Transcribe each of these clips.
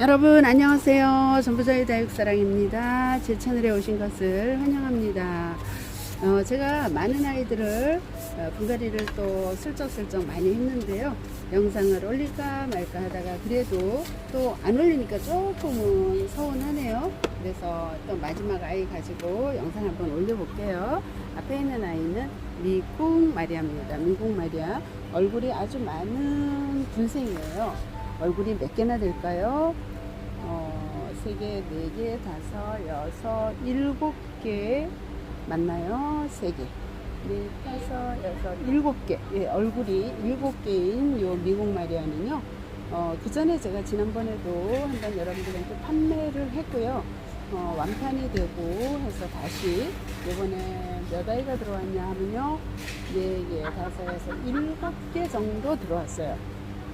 여러분 안녕하세요. 전부자의 다육사랑입니다. 제 채널에 오신 것을 환영합니다. 어, 제가 많은 아이들을 어, 분갈이를 또 슬쩍슬쩍 많이 했는데요. 영상을 올릴까 말까 하다가 그래도 또 안 올리니까 조금은 서운하네요. 그래서 또 마지막 아이 가지고 영상 한번 올려볼게요. 앞에 있는 아이는 미국 마리아입니다. 미국 마리아. 얼굴이 아주 많은 분생이에요. 얼굴이 몇 개나 될까요? 어, 세 개, 네 개, 다섯, 여섯, 일곱 개 맞나요? 세 개. 네, 다섯, 여섯, 일곱 개. 예, 얼굴이 일곱 개인 요 미국 마리아는요. 어, 그 전에 제가 지난번에도 한번 여러분들한테 판매를 했고요. 어, 완판이 되고 해서 다시 이번에 몇 아이가 들어왔냐 하면요. 네 개, 다섯, 여섯, 일곱 개 정도 들어왔어요.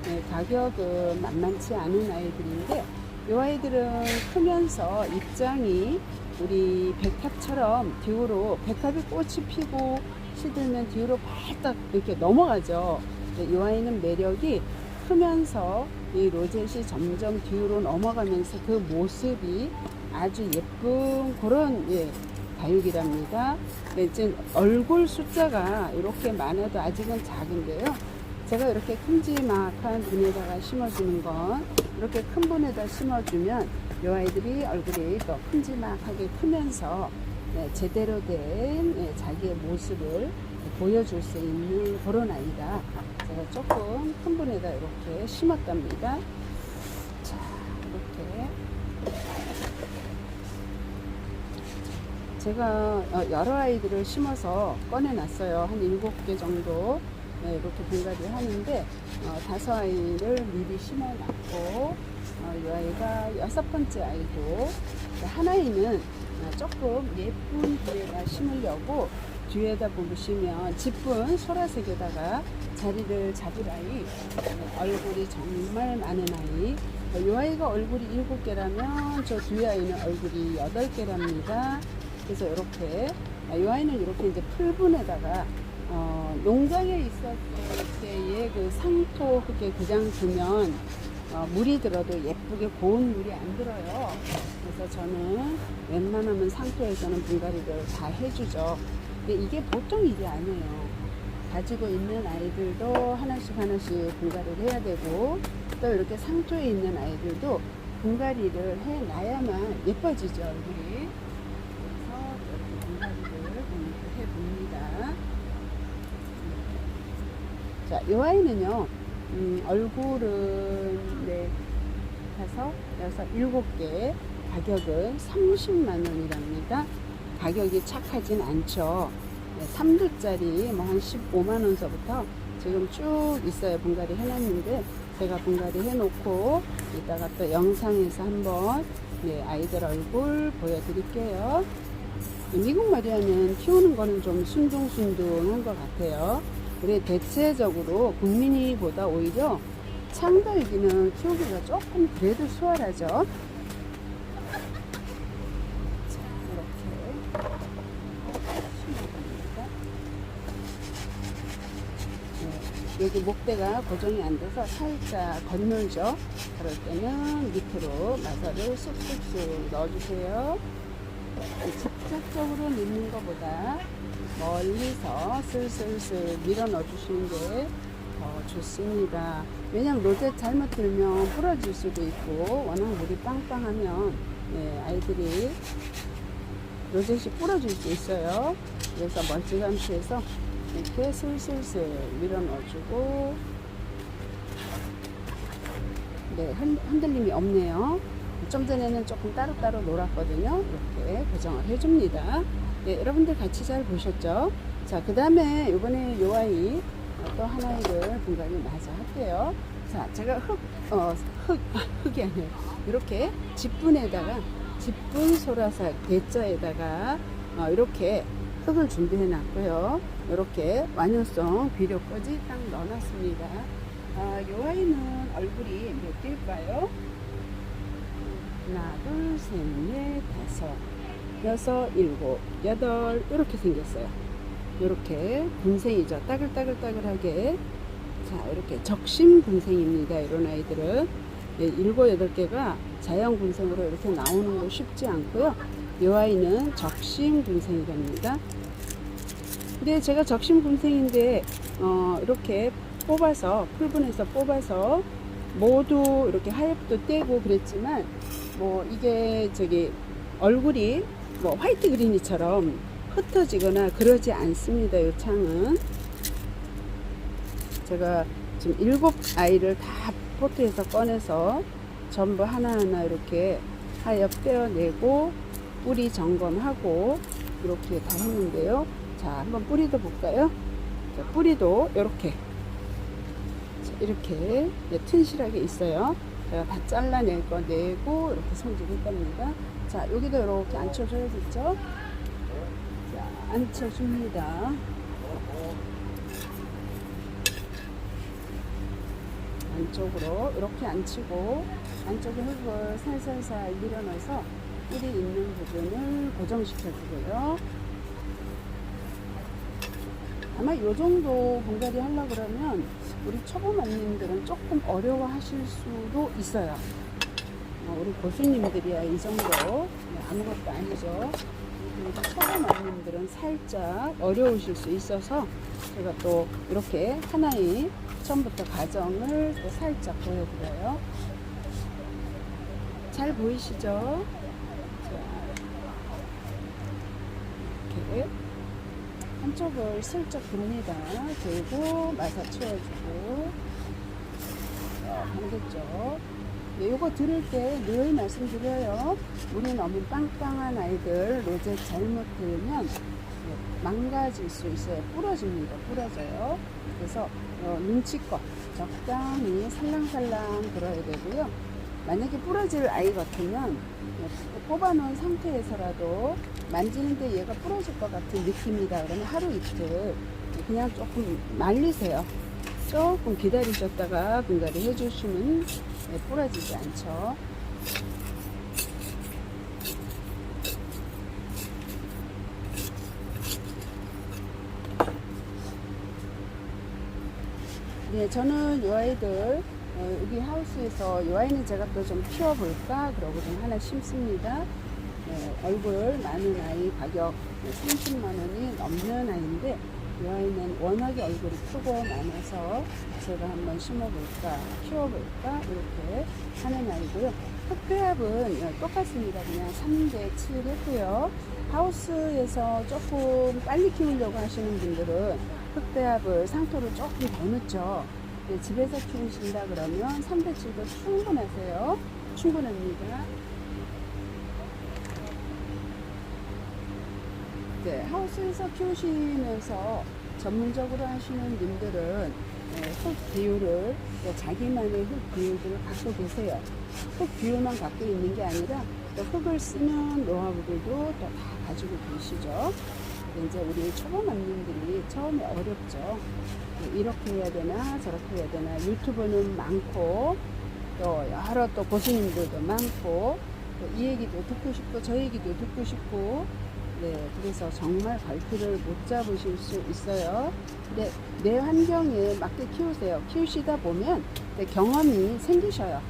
네, 가격은 만만치 않은 아이들인데 이 아이들은 크면서 입장이 우리 백합처럼 뒤로 백합이 꽃이 피고 시들면 뒤로 발딱 이렇게 넘어가죠. 이 아이는 매력이 크면서 이 로zet이 점점 뒤로 넘어가면서 그 모습이 아주 예쁜 그런 예, 다육이랍니다. 네, 지금 얼굴 숫자가 이렇게 많아도 아직은 작은데요. 제가 이렇게 큼지막한 분에다가 심어주는 건 이렇게 큰 분에다 심어주면 이 아이들이 얼굴이 더 큼지막하게 크면서 네, 제대로 된 네, 자기의 모습을 보여줄 수 있는 그런 아이다. 제가 조금 큰 분에다 이렇게 심었답니다. 자, 이렇게 제가 어, 여러 아이들을 심어서 꺼내놨어요. 한 일곱 개 정도. 네, 이렇게 분갈이 하는데 어, 다섯 아이를 미리 심어놨고 어, 이 아이가 여섯 번째 아이고 한 아이는 어, 조금 예쁜 뒤에다 심으려고 뒤에다 보시면 짙은 소라색에다가 자리를 잡을 아이 어, 얼굴이 정말 많은 아이. 어, 이 아이가 얼굴이 일곱 개라면 저 뒤에 아이는 얼굴이 여덟 개랍니다. 그래서 이렇게 아, 이 아이는 이렇게 이제 풀분에다가 어, 농장에 있었을 때의 그 상토 흙에 그냥 두면 어, 물이 들어도 예쁘게 고운 물이 안 들어요. 그래서 저는 웬만하면 상토에서는 분갈이를 다 해주죠. 근데 이게 보통 일이 아니에요. 가지고 있는 아이들도 하나씩 하나씩 분갈이를 해야 되고 또 이렇게 상토에 있는 아이들도 분갈이를 해놔야만 예뻐지죠 얼굴이. 그래서 이렇게 분갈이를 오늘 해봅니다. 자, 이 아이는요, 음, 얼굴은, 네, 다섯, 여섯, 일곱 개, 가격은 30만원이랍니다. 가격이 착하진 않죠. 네, 3두짜리 뭐 한 15만원서부터 지금 쭉 있어요. 분갈이 해놨는데, 제가 분갈이 해놓고, 이따가 또 영상에서 한번, 네, 아이들 얼굴 보여드릴게요. 미국 마리아는 키우는 거는 좀 순둥순둥한 것 같아요. 그래 대체적으로 국민이보다 오히려 창달기는 키우기가 조금 그래도 수월하죠. 자, 이렇게. 네, 여기 목대가 고정이 안 돼서 살짝 건널죠. 그럴 때는 밑으로 마사를 쑥쑥쑥 넣어주세요. 직접적으로 넣는 것보다 멀리서 슬슬슬 밀어 넣어 주시는 게 더 좋습니다. 왜냐면 로제 잘못 들면 부러질 수도 있고 워낙 물이 빵빵하면 네, 아이들이 로zet이 부러질 수 있어요. 그래서 멀찌감치 해서 이렇게 슬슬슬 밀어 넣어주고 네, 흔, 흔들림이 없네요. 좀 전에는 조금 따로따로 놀았거든요. 이렇게 고정을 해줍니다. 네, 여러분들 같이 잘 보셨죠? 자, 그 다음에 이번에 요 아이 어, 또 하나를 분갈이 마저 할게요. 자, 제가 흙, 어, 흙, 아, 흙이 아니에요. 이렇게 지분에다가 지분 소라삭 대자에다가 어, 이렇게 흙을 준비해 놨고요. 이렇게 완효성 비료까지 딱 넣어놨습니다. 아, 요 아이는 얼굴이 몇 개일까요? 하나, 둘, 셋, 넷, 다섯, 여섯, 일곱, 여덟 이렇게 생겼어요. 이렇게 분생이죠. 따글따글따글하게 자 이렇게 적심 분생입니다. 이런 아이들은 예, 일곱 여덟 개가 자연 군생으로 이렇게 나오는 거 쉽지 않고요. 이 아이는 적심 군생이랍니다. 근데 제가 적심 군생인데 어, 이렇게 뽑아서 풀분에서 뽑아서 모두 이렇게 하엽도 떼고 그랬지만 뭐 이게 저기 얼굴이 뭐 화이트 그린이처럼 흩어지거나 그러지 않습니다. 이 창은 제가 지금 일곱 아이를 다 포트에서 꺼내서 전부 하나하나 이렇게 하엽 떼어내고 뿌리 점검하고 이렇게 다 했는데요. 자, 한번 뿌리도 볼까요? 자, 뿌리도 이렇게 자, 이렇게 네, 튼실하게 있어요. 제가 다 잘라낼 거 내고 이렇게 손질할 겁니다. 자, 여기도 이렇게 앉혀줘야겠죠? 자, 앉혀줍니다. 안쪽으로 이렇게 앉히고 안쪽에 흙을 살살살 밀어넣어서 뿌리 있는 부분을 고정시켜 주고요. 아마 이 정도 분갈이 하려고 그러면 우리 초보맘님들은 조금 어려워 하실 수도 있어요. 어, 우리 고수님들이야 이 정도 네, 아무것도 아니죠. 우리 초보맘님들은 살짝 어려우실 수 있어서 제가 또 이렇게 하나의 처음부터 과정을 또 살짝 보여드려요. 잘 보이시죠? 자, 이렇게 한쪽을 슬쩍 듭니다. 들고 마사 채워주고 자, 반대쪽 네, 요거 들을 때 늘 말씀드려요. 물이 너무 빵빵한 아이들 로제 잘못 들면 네, 망가질 수 있어요. 부러집니다. 부러져요. 그래서 어, 눈치껏 적당히 살랑살랑 들어야 되고요. 만약에 부러질 아이 같으면 네, 뽑아놓은 상태에서라도 만지는데 얘가 부러질 것 같은 느낌이다 그러면 하루 이틀 그냥 조금 말리세요. 조금 기다리셨다가 분갈이 해주시면 네, 부러지지 않죠. 네, 저는 이 아이들 어, 여기 하우스에서 이 아이는 제가 또 좀 키워볼까 그러고 좀 하나 심습니다. 네, 얼굴 많은 아이 가격 30만 원이 넘는 아이인데 이 아이는 워낙에 얼굴이 크고 많아서 제가 한번 심어볼까 키워볼까 이렇게 하는 아이고요. 흑배합은 똑같습니다. 그냥 3대 7 했고요. 하우스에서 조금 빨리 키우려고 하시는 분들은 흑배합을 상토를 조금 더 넣죠. 네, 집에서 키우신다 그러면 3대 7도 충분하세요. 충분합니다. 네, 하우스에서 키우시면서 전문적으로 하시는 분들은 네, 흙 비율을 또 자기만의 흙 비율들을 갖고 계세요. 흙 비율만 갖고 있는 게 아니라 또 흙을 쓰는 노하우들도 또 다 가지고 계시죠. 이제 우리 초보맘님들이 처음에 어렵죠. 네, 이렇게 해야 되나 저렇게 해야 되나 유튜브는 많고 또 여러 또 고수님들도 많고 또 이 얘기도 듣고 싶고 저 얘기도 듣고 싶고 네 그래서 정말 갈피를 못 잡으실 수 있어요. 근데 내 환경에 맞게 키우세요. 키우시다 보면 네, 경험이 생기셔요.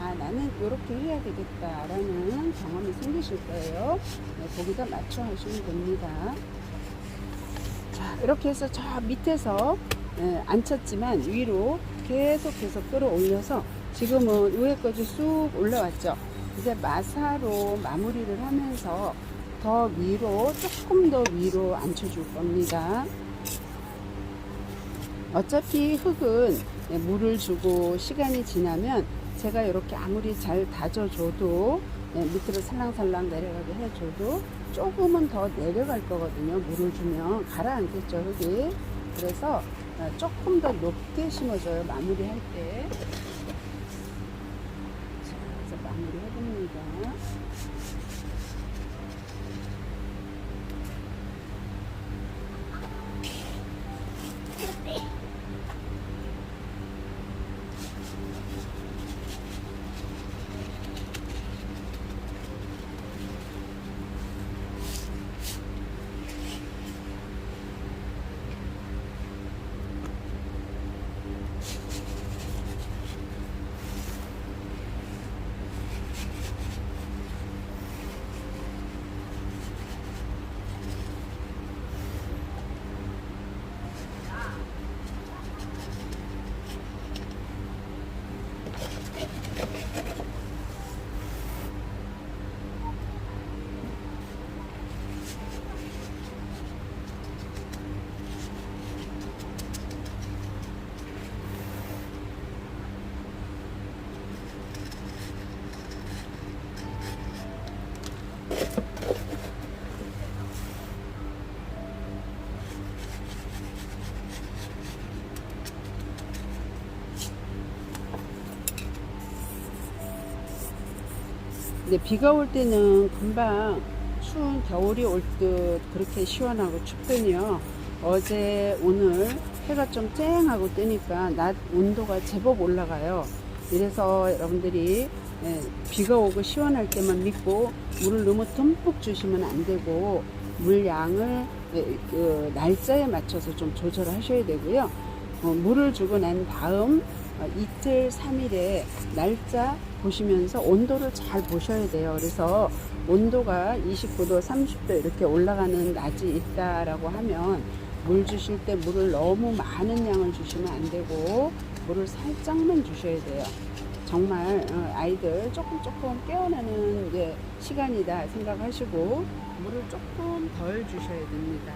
아 나는 이렇게 해야 되겠다라는 경험이 생기실 거예요. 네, 거기다 맞춰 하시면 됩니다. 자 이렇게 해서 저 밑에서 예, 안 쳤지만 위로 계속 계속 끌어올려서 지금은 위에까지 쑥 올라왔죠. 이제 마사로 마무리를 하면서 더 위로 조금 더 위로 앉혀줄 겁니다. 어차피 흙은 예, 물을 주고 시간이 지나면 제가 이렇게 아무리 잘 다져줘도 예, 밑으로 살랑살랑 내려가게 해줘도 조금은 더 내려갈 거거든요. 물을 주면 가라앉겠죠, 흙이. 그래서 어, 조금 더 높게 심어줘요, 마무리할 때. 근데 비가 올 때는 금방 추운 겨울이 올 듯 그렇게 시원하고 춥더니요. 어제 오늘 해가 좀 쨍하고 뜨니까 낮 온도가 제법 올라가요. 이래서 여러분들이 예, 비가 오고 시원할 때만 믿고 물을 너무 듬뿍 주시면 안 되고 물 양을 예, 그 날짜에 맞춰서 좀 조절을 하셔야 되고요. 어, 물을 주고 난 다음 어, 이틀, 3일에 날짜 보시면서 온도를 잘 보셔야 돼요. 그래서 온도가 29도, 30도 이렇게 올라가는 낮이 있다라고 하면 물 주실 때 물을 너무 많은 양을 주시면 안 되고 물을 살짝만 주셔야 돼요. 정말 어, 아이들 조금 조금 깨어나는 이제 시간이다 생각하시고 물을 조금 덜 주셔야 됩니다.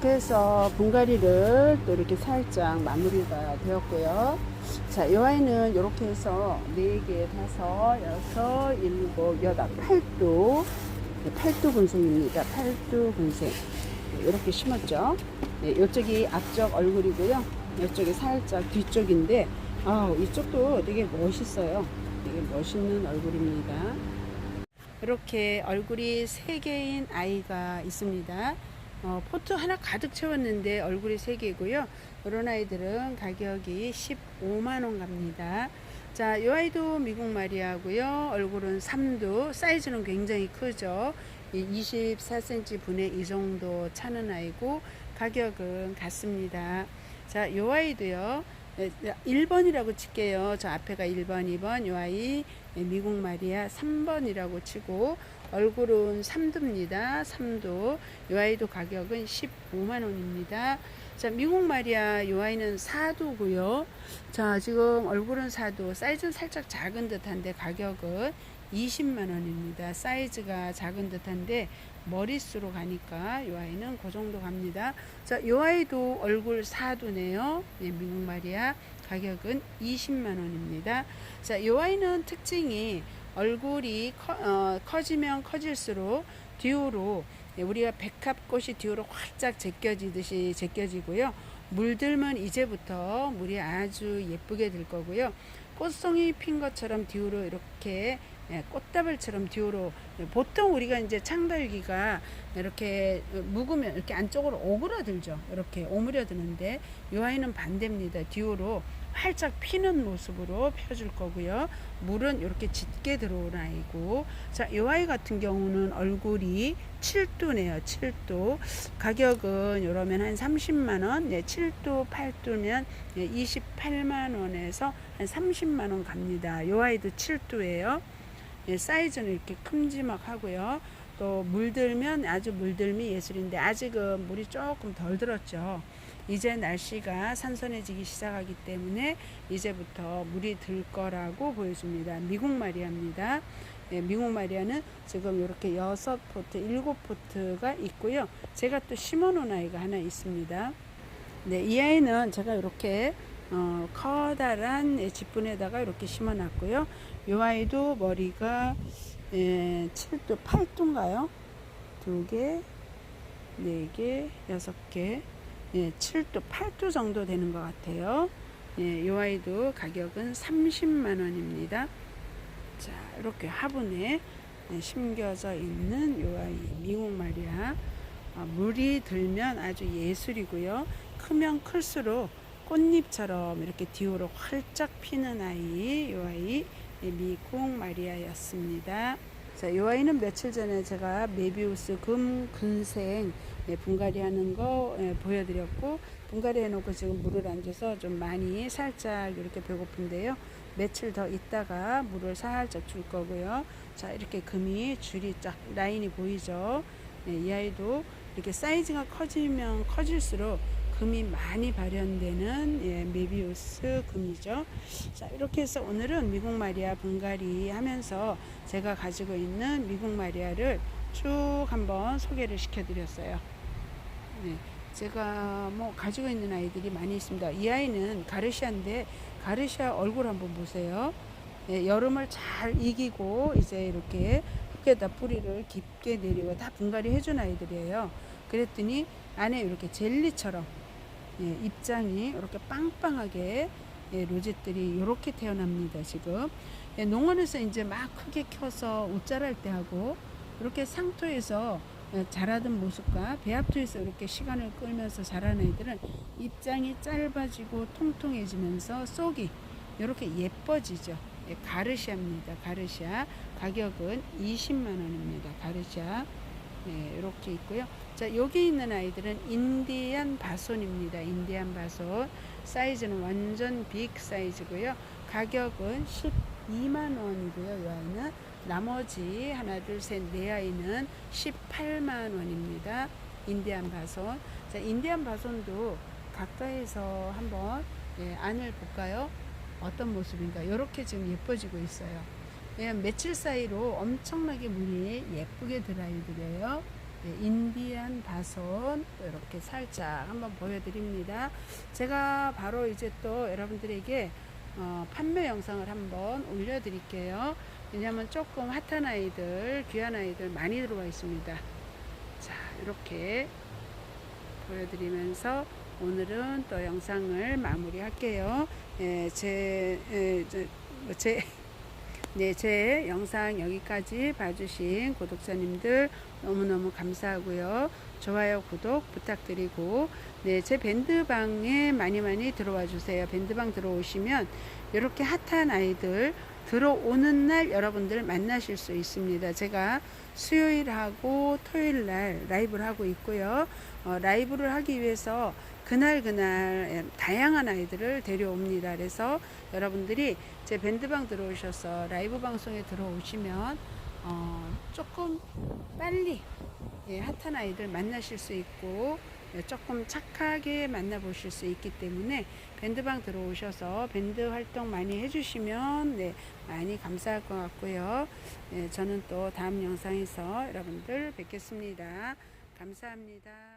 이렇게 해서 분갈이를 또 이렇게 살짝 마무리가 되었고요. 자, 이 아이는 이렇게 해서 4개, 5, 6, 7, 8, 8두, 팔두 군생입니다. 팔두 군생. 이렇게 심었죠. 네, 이쪽이 앞쪽 얼굴이고요. 이쪽이 살짝 뒤쪽인데, 아 이쪽도 되게 멋있어요. 되게 멋있는 얼굴입니다. 이렇게 얼굴이 세 개인 아이가 있습니다. 어, 포트 하나 가득 채웠는데 얼굴이 세 개고요. 이런 아이들은 가격이 15만 원 갑니다. 자, 이 아이도 미국 마리아고요. 얼굴은 3두, 사이즈는 굉장히 크죠. 24cm 분의 이 정도 차는 아이고 가격은 같습니다. 자, 이 아이도요. 1번이라고 칠게요. 저 앞에가 1번, 2번, 이 아이 미국 마리아 3번이라고 치고 얼굴은 3두입니다. 3두. 이 아이도 가격은 15만 원입니다. 자, 미국 마리아 이 아이는 4두고요. 자, 지금 얼굴은 4두. 사이즈는 살짝 작은 듯한데 가격은 20만 원입니다. 사이즈가 작은 듯한데 머릿수로 가니까 이 아이는 그 정도 갑니다. 자, 이 아이도 얼굴 4두네요. 네, 미국 마리아 가격은 20만 원입니다. 자, 이 아이는 특징이 얼굴이 커, 어, 커지면 커질수록 뒤로 네, 우리가 백합꽃이 뒤로 활짝 제껴지듯이 제껴지고요. 물들면 이제부터 물이 아주 예쁘게 될 거고요. 꽃송이 핀 것처럼 뒤로 이렇게 예, 꽃다발처럼 뒤로 예, 보통 우리가 이제 창달기가 이렇게 묵으면 이렇게 안쪽으로 오그라들죠. 이렇게 오므려드는데 이 아이는 반대입니다. 뒤로 활짝 피는 모습으로 펴줄 거고요. 물은 이렇게 짙게 들어오는 아이고 자, 이 아이 같은 경우는 얼굴이 7두네요. 7두. 가격은 이러면 한 30만 원, 네, 7두, 8두면 28만 원에서 한 30만 원 갑니다. 이 아이도 7두예요. 예, 사이즈는 이렇게 큼지막하고요. 또 물들면 아주 물들미 예술인데 아직은 물이 조금 덜 들었죠. 이제 날씨가 선선해지기 시작하기 때문에 이제부터 물이 들 거라고 보여줍니다. 미국 마리아입니다. 예, 미국 마리아는 지금 이렇게 여섯 포트, 일곱 포트가 있고요. 제가 또 심어놓은 아이가 하나 있습니다. 네, 이 아이는 제가 이렇게 어, 커다란 지분에다가 이렇게 심어놨고요. 이 아이도 머리가 예, 7도, 8도인가요? 두 개, 네 개, 여섯 개, 예, 7도, 8도 정도 되는 것 같아요. 예, 이 아이도 가격은 30만 원입니다. 자, 이렇게 화분에 예, 심겨져 있는 이 아이 미국 마리아. 아, 물이 들면 아주 예술이고요. 크면 클수록 꽃잎처럼 이렇게 뒤로 활짝 피는 아이, 이 아이 미국 마리아였습니다. 자, 이 아이는 며칠 전에 제가 메비우스 금 근생 예, 분갈이 하는 거 예, 보여드렸고 분갈이 해놓고 지금 물을 안 줘서 좀 많이 살짝 이렇게 배고픈데요. 며칠 더 있다가 물을 살짝 줄 거고요. 자, 이렇게 금이 줄이 쫙 라인이 보이죠. 네, 이 아이도 이렇게 사이즈가 커지면 커질수록 금이 많이 발현되는 예, 메비우스 금이죠. 자, 이렇게 해서 오늘은 미국 마리아 분갈이 하면서 제가 가지고 있는 미국 마리아를 쭉 한번 소개를 시켜드렸어요. 네, 제가 뭐 가지고 있는 아이들이 많이 있습니다. 이 아이는 가르시아인데 가르시아 얼굴 한번 보세요. 예, 여름을 잘 이기고 이제 이렇게 흙에다 뿌리를 깊게 내리고 다 분갈이 해준 아이들이에요. 그랬더니 안에 이렇게 젤리처럼 예, 입장이 이렇게 빵빵하게 예, 로zet들이 이렇게 태어납니다. 지금 예, 농원에서 이제 막 크게 켜서 옷자랄 때 하고 이렇게 상토에서 예, 자라던 모습과 배합토에서 이렇게 시간을 끌면서 자란 아이들은 입장이 짧아지고 통통해지면서 속이 이렇게 예뻐지죠. 예, 가르시아입니다. 가르시아 가격은 20만 원입니다. 가르시아 네, 이렇게 있고요. 자, 여기 있는 아이들은 인디안 바손입니다. 인디안 바손. 사이즈는 완전 빅 사이즈고요. 가격은 12만 원이고요. 이 아이는 나머지 하나, 둘, 셋, 네 아이는 18만 원입니다. 인디안 바손. 자, 인디안 바손도 가까이서 한번 예, 안을 볼까요? 어떤 모습인가? 이렇게 지금 예뻐지고 있어요. 왜냐면 며칠 사이로 엄청나게 물이 예쁘게 들 아이들이에요. 네, 인디안 바손 이렇게 살짝 한번 보여드립니다. 제가 바로 이제 또 여러분들에게 어, 판매 영상을 한번 올려드릴게요. 왜냐하면 조금 핫한 아이들, 귀한 아이들 많이 들어와 있습니다. 자, 이렇게 보여드리면서 오늘은 또 영상을 마무리할게요. 예, 제, 예, 저, 뭐 제, 네, 제 영상 여기까지 봐주신 구독자님들 너무너무 감사하고요. 좋아요, 구독 부탁드리고, 네, 제 밴드방에 많이 많이 들어와 주세요. 밴드방 들어오시면 이렇게 핫한 아이들 들어오는 날 여러분들 만나실 수 있습니다. 제가 수요일하고 토요일 날 라이브를 하고 있고요. 어, 라이브를 하기 위해서 그날 그날 다양한 아이들을 데려옵니다. 그래서 여러분들이 제 밴드방 들어오셔서 라이브 방송에 들어오시면 어, 조금 빨리 예, 핫한 아이들 만나실 수 있고 예, 조금 착하게 만나보실 수 있기 때문에 밴드방 들어오셔서 밴드 활동 많이 해주시면 네, 많이 감사할 것 같고요. 예, 저는 또 다음 영상에서 여러분들 뵙겠습니다. 감사합니다.